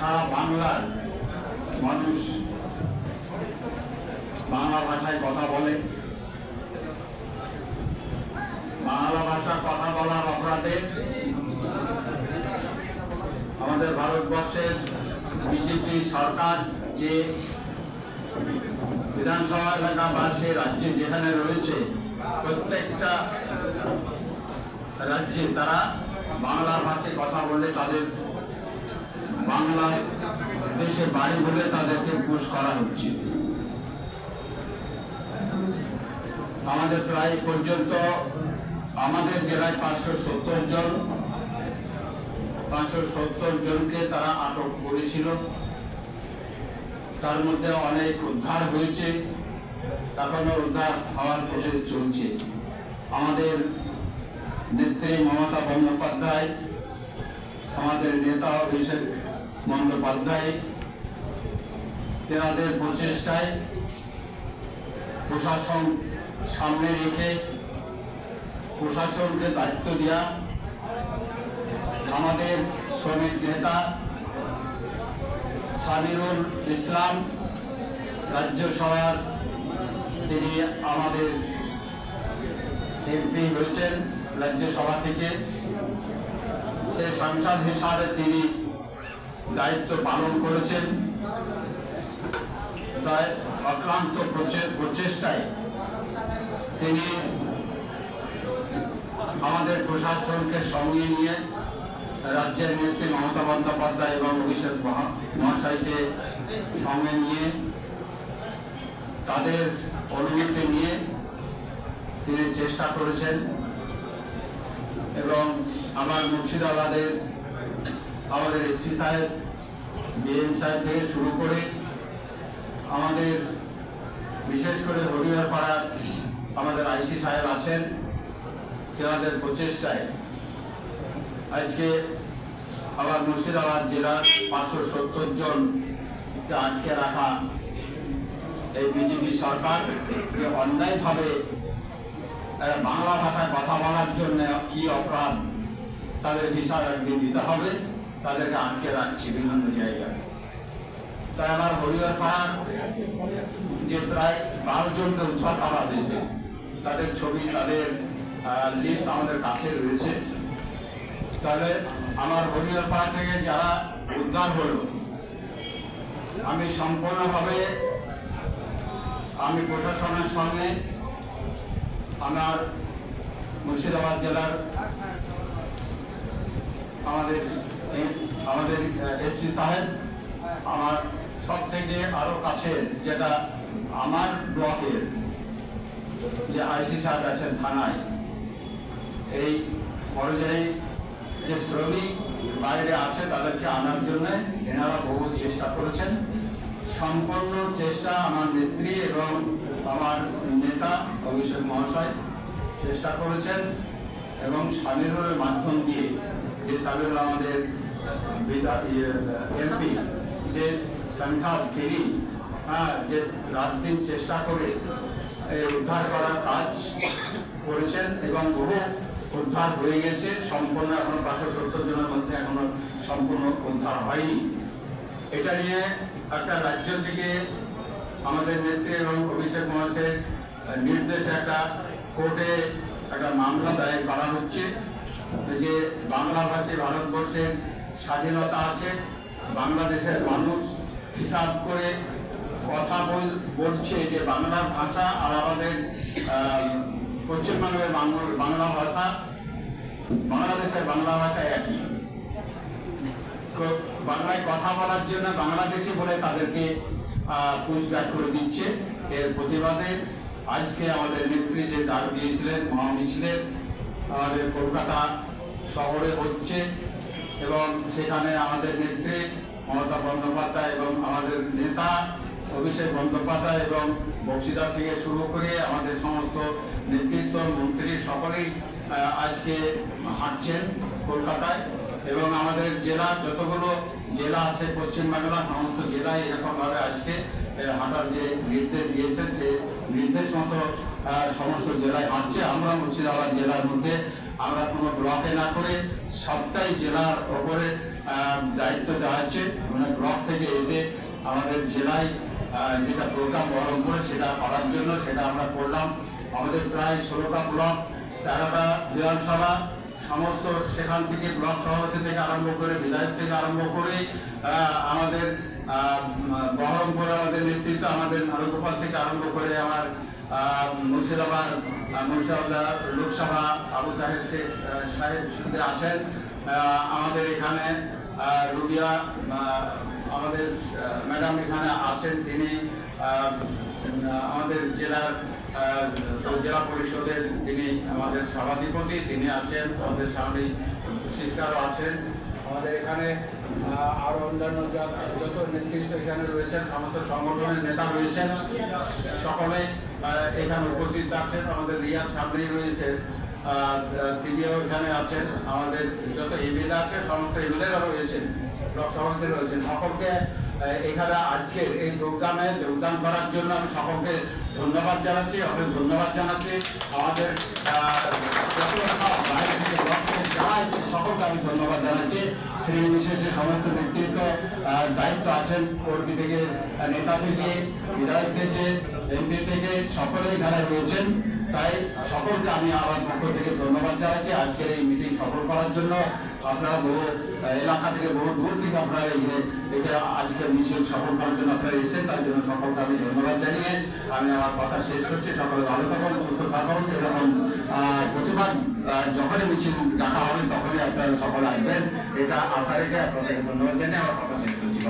সারা বাংলার মানুষ বাংলা ভাষায় কথা বলে। বাংলা ভাষা কথা বলার অপরাধে আমাদের ভারতবর্ষের বিজেপি সরকার যে বিধানসভা এলাকা বা সে রাজ্যে যেখানে রয়েছে, প্রত্যেকটা রাজ্যে তারা বাংলা ভাষায় কথা বললে তাদের বাংলা দেশে বাড়ি বলে তাদেরকে পুশ করা হচ্ছে। আমাদের প্রায় পর্যন্ত আমাদের জেলায় পাঁচশো সত্তর জন, পাঁচশো সত্তর জনকে তারা আটক করেছিল। তার মধ্যে অনেক উদ্ধার হয়েছে, এখনও উদ্ধার হওয়ার প্রসেস চলছে। আমাদের নেত্রী মমতা বন্দ্যোপাধ্যায়, আমাদের নেতা অভিষেক বন্দ্যোপাধ্যায় প্রচেষ্টায় প্রশাসন সামনে রেখে প্রশাসনকে দায়িত্ব দেওয়া আমাদের শ্রমিক নেতা সামিরুল ইসলাম রাজ্যসভার তিনি আমাদের এমপি হয়েছেন রাজ্যসভা থেকে। সে সাংসদ হিসাবে তিনি দায়িত্ব পালন করেছেন। অক্লান্ত প্রচেষ্টায় তিনি আমাদের প্রশাসনকে সঙ্গে নিয়ে রাজ্যের নেত্রী মমতা বন্দ্যোপাধ্যায় এবং অভিষেক মহাশয়কে সঙ্গে নিয়ে তাদের অনুমতি নিয়ে তিনি চেষ্টা করেছেন এবং আমার মুর্শিদাবাদের আমাদের এস এসপি সাহেব বিএম সাহেব থেকে শুরু করে আমাদের বিশেষ করে হরিয়ার পাড়ার আমাদের আইসি সাহেব আছেন, তেনাদের প্রচেষ্টায় আজকে আবার মুর্শিদাবাদ জেলার পাঁচশো সত্তর জনকে আটকে রাখা এই বিজেপি সরকার যে অন্যায়ভাবে বাংলা ভাষায় কথা বলার জন্য কি অপরাধ, তাদের হিসাব একদিন দিতে হবে। তাদেরকে আটকে রাখছি বিভিন্ন জায়গায়। তাই আমার হরিয়ার পাড়ার যে প্রায় বারো জনকে উদ্ধার করা হয়েছে, তাদের ছবি, তাদের লিস্ট আমাদের কাছে রয়েছে। তাহলে আমার হরিয়ার পাড়া থেকে যারা উদ্ধার হলো, আমি সম্পূর্ণভাবে, আমি প্রশাসনের সঙ্গে আমার মুর্শিদাবাদ জেলার আমাদের আমাদের এসপি সাহেব, আমার সব থেকে আরও কাছের যেটা আমার ব্লকের যে আইসি সাহেব আছেন থানায়, এই পর্যায়ে যে শ্রমিক বাইরে আছে তাদেরকে আনার জন্য এনারা বহু চেষ্টা করেছেন। সম্পূর্ণ চেষ্টা আমার নেত্রী এবং আমার নেতা অভিষেক মহাশয় চেষ্টা করেছেন এবং স্বামীর মাধ্যম দিয়ে যে স্বামীর আমাদের এমপি যে সংখ্যা তিনি হ্যাঁ, যে রাত দিন চেষ্টা করে উদ্ধার করার কাজ করেছেন এবং বহু উদ্ধার হয়ে গেছে সম্পূর্ণ এখনও পাঁচশো সত্তর জনের মধ্যে এখনও সম্পূর্ণ উদ্ধার হয়নি। এটা নিয়ে একটা রাজ্য থেকে আমাদের নেত্রী এবং অভিষেক মহাশয়ের নির্দেশে একটা কোর্টে একটা মামলা দায়ের করা হচ্ছে যে বাংলাভাষী ভারতবর্ষের স্বাধীনতা আছে, বাংলাদেশের মানুষ হিসাব করে কথা বল, বলছে যে বাংলা ভাষা আর আমাদের পশ্চিমবঙ্গের বাংলা- বাংলা ভাষা, বাংলাদেশের বাংলা ভাষা একই। বাংলায় কথা বলার জন্য বাংলাদেশি বলে তাদেরকে পুষব্যাক করে দিচ্ছে। এর প্রতিবাদে আজকে আমাদের নেত্রী যে ডাক দিয়েছিলেন মহামিছিলের আমাদের কলকাতা শহরে হচ্ছে। এবং সেখানে আমাদের নেত্রী মমতা বন্দ্যোপাধ্যায় এবং আমাদের নেতা অভিষেক বন্দ্যোপাধ্যায় এবং বক্সিদা থেকে শুরু করে আমাদের সমস্ত নেতৃত্ব, মন্ত্রী সকলেই আজকে হাঁটছেন কলকাতায় এবং আমাদের জেলার যতগুলো জেলা আছে পশ্চিমবাংলার সমস্ত জেলায় এরকমভাবে আজকে হাঁটার যে নির্দেশ দিয়েছে, সে নির্দেশ মতো সমস্ত জেলায় হাঁটছে। আমরা মুর্শিদাবাদ জেলার মধ্যে আমরা কোনো ব্লকে না করে সবটাই জেলার ওপরে দায়িত্ব দেওয়া হচ্ছে। মানে ব্লক থেকে এসে আমাদের জেলায় যেটা প্রোগ্রাম বহন করে সেটা করার জন্য সেটা আমরা করলাম। আমাদের প্রায় ষোলোটা ব্লক, তেরোটা বিধানসভা, সমস্ত সেখান থেকে ব্লক সভাপতি থেকে আরম্ভ করে বিধায়ক থেকে আরম্ভ করে আমাদের বহরমপুর আমাদের নেতৃত্ব, আমাদের নারগোপাল থেকে আরম্ভ করে আমার মুর্শিদাবাদ মুর্শিদাবাদ লোকসভা, আবু তাহের শেখ সাহেব আছেন। আমাদের এখানে রুবিয়া আমাদের ম্যাডাম এখানে আছেন তিনি। আমাদের জেলার জেলা পরিষদের তিনি আমাদের সভাধিপতি, তিনি আছেন। আমাদের সামনে সিস্টারও আছেন। আমাদের এখানে আহ, আরও অন্যান্য যত নেতৃত্ব এখানে রয়েছেন সমস্ত সংগঠনের নেতা রয়েছেন সকলে এখানে উপস্থিত আছেন। আমাদের রিয়ার সামনেই রয়েছে তিনিও এখানে আছেন। আমাদের যত এমএলএ আছে সমস্ত এমএলএরা রয়েছেন ব্লক সভাপতি রয়েছেন। সকলকে এখানে আজকের এই প্রোগ্রামে যোগদান করার জন্য আমি সকলকে ধন্যবাদ জানাচ্ছি অনেক ধন্যবাদ জানাচ্ছি। আমাদের আহ, যত সব বাইরে থেকে ব্লক থেকে যারা এসেছে আমি ধন্যবাদ জানাচ্ছি। শ্রী বিশেষে সমস্ত ব্যক্তিত্ব দায়িত্ব আছেন কর্মী থেকে নেতা থেকে, বিধায়ক থেকে, এমপি থেকে, সকলেই এখানে রয়েছেন। তাই সকলকে আমি আমার পক্ষ থেকে ধন্যবাদ জানাচ্ছি। আজকের এই মিটিং সফল করার জন্য। আপনারা বহু এলাকা থেকে বহু দূর থেকে আপনারা এই এটা আজকে মিছিল সফল করার জন্য আপনারা এসে তার জন্য সকলকে আমি ধন্যবাদ জানিয়ে আমি আমার কথা শেষ করছি। সকলে ভালো থাকুন, সুস্থ থাকুন, এরকম প্রতিবাদ যখনই মিছিল ডাকা হবে, তখনই আপনারা সকলে আসবেন। এটা আশা রেখে আপনাদের ধন্যবাদ জানিয়ে আমার কথা শেষ করছি।